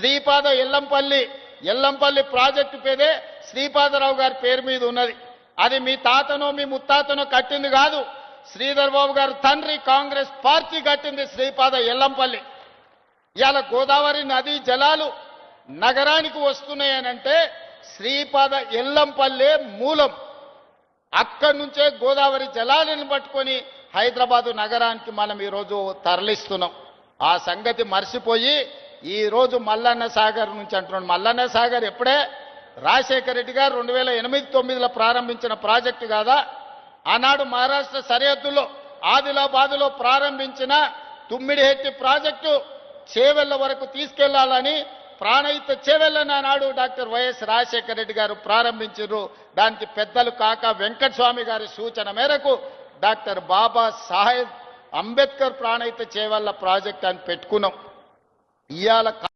Sripada Yellampalli Yellampalli project పేరే శ్రీపాదరావు గారి పేరు మీద ఉన్నది. అది మీ తాతనో మీ ముత్తాతనో కట్టింది కాదు. శ్రీధర్ బాబు గారు తండ్రి కాంగ్రెస్ పార్టీ కట్టింది శ్రీపాద ఎల్లంపల్లి. ఇవాళ గోదావరి నదీ జలాలు నగరానికి వస్తున్నాయనంటే శ్రీపాద ఎల్లంపల్లె మూలం. అక్కడి నుంచే గోదావరి జలాలను పట్టుకొని హైదరాబాదు నగరానికి మనం ఈరోజు తరలిస్తున్నాం. ఆ సంగతి మర్చిపోయి ఈరోజు మల్లన్న సాగర్ నుంచి అంటున్నాడు. మల్లన్న సాగర్ ఎప్పుడే? రాజశేఖర రెడ్డి గారు రెండు వేల ఎనిమిది తొమ్మిదిలో ప్రారంభించిన ప్రాజెక్టు కాదా? ఆనాడు మహారాష్ట్ర సరిహద్దులో ఆదిలాబాదులో ప్రారంభించిన తుమ్మిడిహెట్టి ప్రాజెక్టు చేవెళ్ళ వరకు తీసుకెళ్ళాలని ప్రాణహిత చేవెళ్ళని ఆనాడు డాక్టర్ వైఎస్ రాజశేఖర రెడ్డి గారు ప్రారంభించారు. దానికి పెద్దలు కాక వెంకటస్వామి గారి సూచన మేరకు డాక్టర్ బాబా సాహెబ్ అంబేద్కర్ ప్రాణహిత చేవెళ్ళ ప్రాజెక్ట్ అని పెట్టుకున్నాం. ఇవాళ